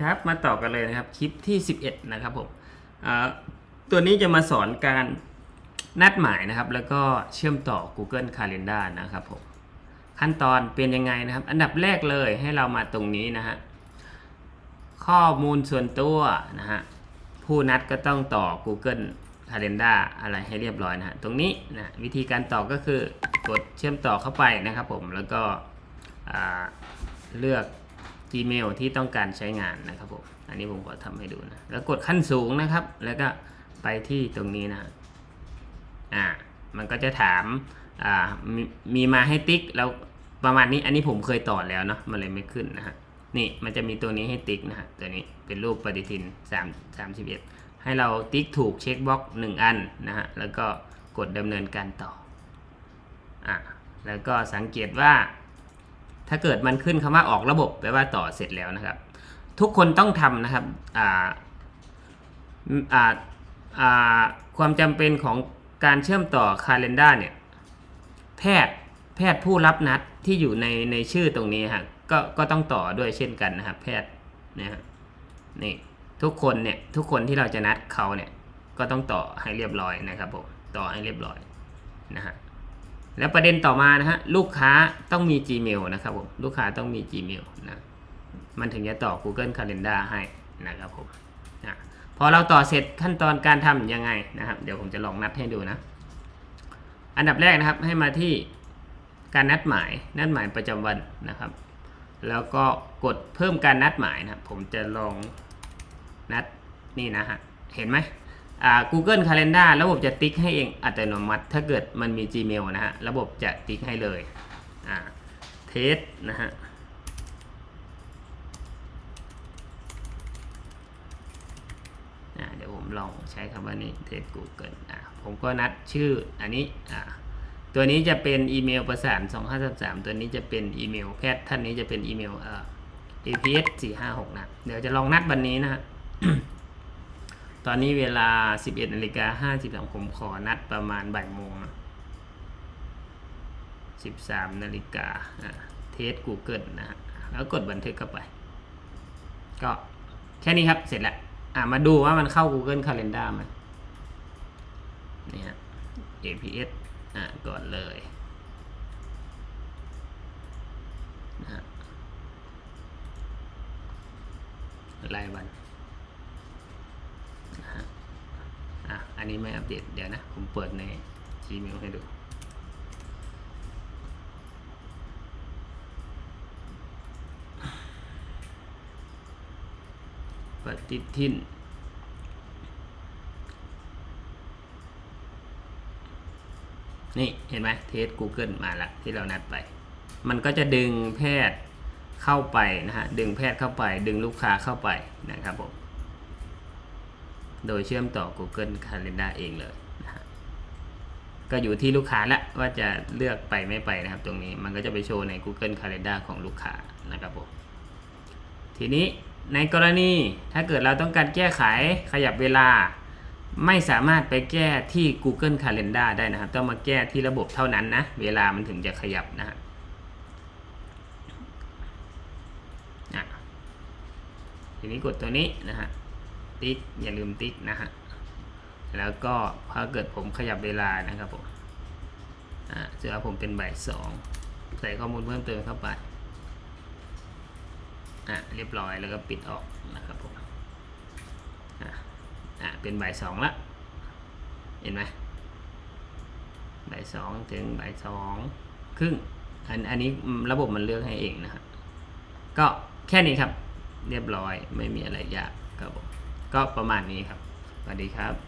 ครับมาต่อกันเลยนะครับคลิปที่ 11 นะครับผมตัวนี้จะมาสอนการนัดหมายนะครับ แล้วก็เชื่อมต่อ Google Calendar นะครับผมขั้นตอนเป็นยังไงนะครับ อันดับแรกเลยให้เรามาตรงนี้นะฮะข้อมูลส่วนตัวนะฮะผู้นัดก็ต้องต่อ Google Calendar อะไรให้เรียบร้อยนะฮะตรงนี้นะวิธีการต่อก็คือกดเชื่อมต่อเข้าไปนะครับผมแล้วก็เลือก Gmail ที่ต้องการใช้งานนะครับผม อันนี้ผมก็ทำให้ดูนะ แล้วกดขั้นสูงนะครับ แล้วก็ไปที่ตรงนี้นะ อ่า มันก็จะถาม อ่ามีมีมาให้ติ๊ก แล้วประมาณนี้ อันนี้ผมเคยต่อแล้วเนาะ มันเลยไม่ขึ้นนะฮะ นี่ มันจะมีตัวนี้ให้ติ๊กนะฮะ ตัวนี้เป็นรูปปฏิทิน3 31 ให้เราติ๊กถูกเช็คบล็อกหนึ่งอันนะฮะ แล้วก็กดดำเนินการต่อ อ่าแล้วก็สังเกตว่า ถ้าเกิดมันขึ้นคำว่าออกระบบแปลว่าต่อเสร็จแล้วนะครับ ทุกคนต้องทำนะครับอ่าอ่าอ่าความจำเป็นของการเชื่อมต่อ Calendar เนี่ยแพทย์แพทย์ผู้รับนัดที่อยู่ในในชื่อตรงนี้ฮะก็ก็ต้องต่อด้วยเช่นกันนะครับ แพทย์นะฮะนี่ทุกคนเนี่ยทุกคนที่เราจะนัดเขาเนี่ยก็ต้องต่อให้เรียบร้อยนะครับผมต่อให้เรียบร้อยนะฮะ แล้วประเด็นต่อมานะฮะลูกค้าต้องมี Gmail นะครับผมลูกค้าต้องมี Gmail นะมันถึงจะต่อ Google Calendar ให้นะครับผมนะพอเราต่อเสร็จขั้นตอนการทำยังไงนะครับ เดี๋ยวผมจะลองนัดให้ดูนะ อันดับแรกนะครับให้มาที่การนัดหมายนัดหมายประจำวันนะครับ แล้วก็กดเพิ่มการนัดหมายนะครับผมจะลองนัดนี่นะฮะเห็นไหม Google Calendar ระบบจะติ๊กให้เองอัตโนมัติ ถ้าเกิดมันมี Gmail นะฮะ ระบบจะติ๊กให้เลยเทสนะฮะเดี๋ยวผมลองใช้คำว่านี้เทส Google อ่าผมก็นัดชื่ออันนี้อ่าตัวนี้จะเป็นอีเมลประสาน 2533 ตัวนี้จะเป็นอีเมลแพทย์ท่านนี้จะเป็นอีเมลเอ่อ APS 456นะ เดี๋ยวจะลองนัดวันนี้นะฮะ ตอนนี้เวลา 11นาฬิกา52ผมขอนัดประมาณบ่ายโมงนะ13นาฬิกาเทส Google นะฮะแล้วกดบันทึกเข้าไป ก็แค่นี้ครับเสร็จแล้วอะมาดูว่ามันเข้า Google Calendar ไหมนี่ฮะ APS อะก่อนเลยนะฮะรายวัน นะฮะอะ อั นนี้ไม่อัปเดตเดี๋ยวนะ ผมเปิดใน Gmail ให้ดูปฏิทินนี่เห็นไหมเทส Google มาละที่เรานัดไป มันก็จะดึงแพทย์เข้าไปนะฮะ ดึงแพทย์เข้าไป ดึงลูกค้าเข้าไปนะครับผม โดยเชื่อมต่อ Google Calendar เองเลยนะฮะก็อยู่ที่ลูกค้าละว่าจะเลือกไปไม่ไปนะครับ ตรงนี้มันก็จะไปโชว์ใน Google Calendar ของลูกค้านะครับผมทีนี้ในกรณีถ้าเกิดเราต้องการแก้ไขขยับเวลา ไม่สามารถไปแก้ที่ Google Calendar ได้นะครับ ต้องมาแก้ที่ระบบเท่านั้นนะ เวลามันถึงจะขยับนะฮะอะทีนี้กดตัวนี้นะฮะ ติ๊กอย่าลืมติ๊กนะฮะแล้วก็ถ้าเกิดผมขยับเวลานะครับผมอ่าเจอผมเป็นบ่ายสองใส่ข้อมูลเพิ่มเติมเข้าไปอะเรียบร้อยแล้วก็ปิดออกนะครับผมอะอะเป็นบ่ายสองละเห็นไหมบ่ายสองถึงบ่ายสองครึ่งอันอันนี้ระบบมันเลือกให้เองนะฮะก็แค่นี้ครับเรียบร้อยไม่มีอะไรยากครับผม ก็ประมาณนี้ครับสวัสดีครับ